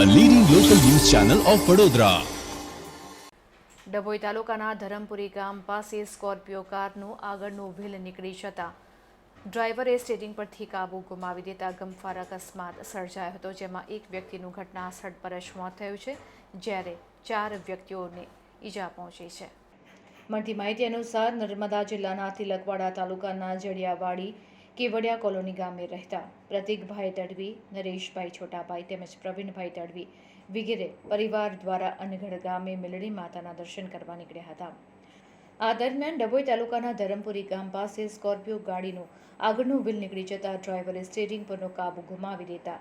Channel of Vadodara Dabhoi તાલુકાના ધરમપુરી ગામ પાસે સ્કોર્પિયો કારનું આગળનું વ્હીલ નીકળી જતા ડ્રાઈવરે સ્ટેરિંગ પરથી કાબુ ગુમાવી દેતા ગમફાર અકસ્માત સર્જાયો હતો, જેમાં એક વ્યક્તિનું ઘટના સ્થળ પર જ મોત થયું છે, જ્યારે ચાર વ્યક્તિઓને ઈજા પહોંચી છે. મળતી માહિતી અનુસાર નર્મદા જિલ્લાના તિલકવાડા તાલુકાના જડિયાવાડી કેવડિયા કોલોની ગામે રહેતા પ્રતિકભાઈ તડવી, નરેશભાઈ છોટાભાઈ તેમજ પ્રવીણભાઈ તડવી વગેરે પરિવાર દ્વારા અનગઢ ગામે મેલડી માતાના દર્શન કરવા નીકળ્યા હતા. આ દરમિયાન ડભોઈ તાલુકાના ધરમપુરી ગામ પાસે સ્કોર્પિયો ગાડીનું આગળનું વ્હીલ નીકળી જતા ડ્રાઈવરે સ્ટેરિંગ પરનો કાબુ ગુમાવી દેતા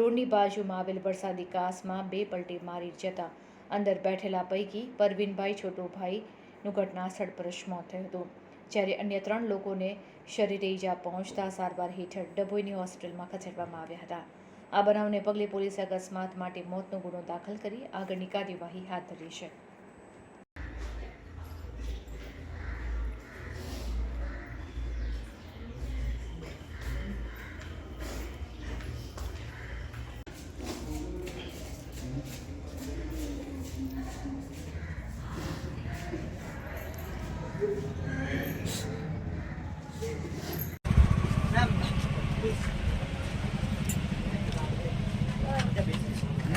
રોડની બાજુમાં આવેલ વરસાદી કાસમાં બે પલટી મારી જતા અંદર બેઠેલા પૈકી પરવીનભાઈ, છોટુભાઈનું ઘટના સ્થળ પર જ મોત થયું હતું. જ્યારે અન્ય ત્રણ લોકોને શરીરે ઈજા પહોંચતા સારવાર હેઠળ ડભોઈની હોસ્પિટલમાં ખસેડવામાં આવ્યા હતા. આ બનાવને પગલે પોલીસે અકસ્માત માટે મોતનો ગુનો દાખલ કરી આગળની કાર્યવાહી હાથ ધરી છે. એક